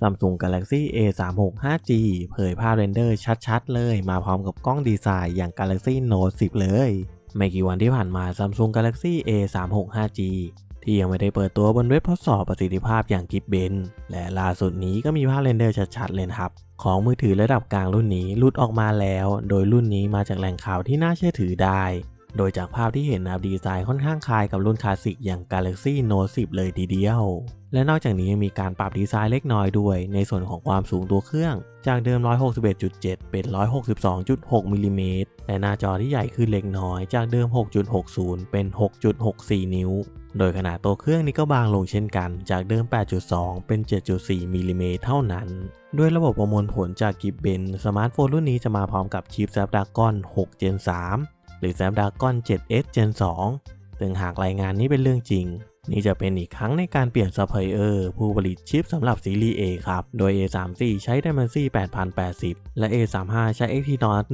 Samsung Galaxy A36 5G เผยภาพเรนเดอร์ชัดๆ เลยมาพร้อมกับกล้องดีไซน์อย่าง Galaxy Note 10 เลย ไม่กี่วันที่ผ่านมา Samsung Galaxy A36 5G ที่ยังไม่ได้เปิดตัวบนเว็บทดสอบประสิทธิภาพอย่างกิฟเบนและล่าสุดนี้ก็มีภาพเรนเดอร์ชัดๆเลยครับ ของมือถือระดับกลางรุ่นนี้ลุดออกมาแล้ว โดยรุ่นนี้มาจากแหล่งข่าวที่น่าเชื่อถือได้ โดยจากภาพที่เห็นนะดีไซน์ค่อนข้างคล้ายกับรุ่นคลาสสิกอย่าง Galaxy Note 10 เลยทีเดียว และนอกจากนี้ยังมีการปรับดีไซน์เล็กน้อยด้วย ในส่วนของความสูงตัวเครื่อง จากเดิม 161.7 เป็น 162.6มิลลิเมตรและหน้าจอที่ใหญ่ขึ้นเล็กน้อย จากเดิม 6.60 เป็น 6.64 นิ้ว โดยขนาดตัวเครื่องนี้ก็บางลงเช่นกัน จากเดิม 8.2 เป็น 7.4มิลลิเมตรเท่านั้น ด้วยระบบประมวลผลจากกิฟเบนสมาร์ทโฟนรุ่นนี้จะมาพร้อมกับชิป Snapdragon 6 Gen 3 หรือ Snapdragon 7S Gen 2 ซึ่งหากรายงานนี้เป็นเรื่องจริง นี่จะเป็นอีกครั้งในการเปลี่ยนซัพพลายเออร์ผู้ผลิตชิปสำหรับซีรีส์ A ครับ โดย A34 ใช้ Dimensity 8080 และ A35 ใช้ Exynos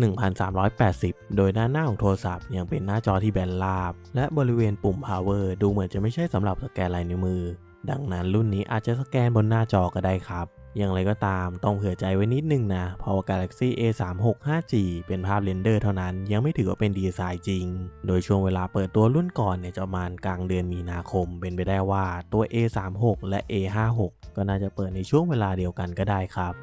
1380 โดยด้านหน้าของโทรศัพท์ยังเป็นหน้าจอที่แบนราบ และบริเวณปุ่ม Power ดูเหมือนจะไม่ใช่สำหรับสแกนลายนิ้วมือ ดังนั้นรุ่นนี้อาจจะสแกนบนหน้าจอก็ได้ครับ อย่างไรก็ตามต้องเผื่อใจไว้นิดนึงนะเพราะว่า Galaxy A36 5G เป็นภาพเรนเดอร์เท่านั้น ยังไม่ถือว่าเป็นดีไซน์จริง โดยช่วงเวลาเปิดตัวรุ่นก่อนเนี่ยจะประมาณกลางเดือนมีนาคม เป็นไปได้ว่าตัว A36 และ A56 ก็น่าจะเปิดในช่วงเวลาเดียวกันก็ได้ครับ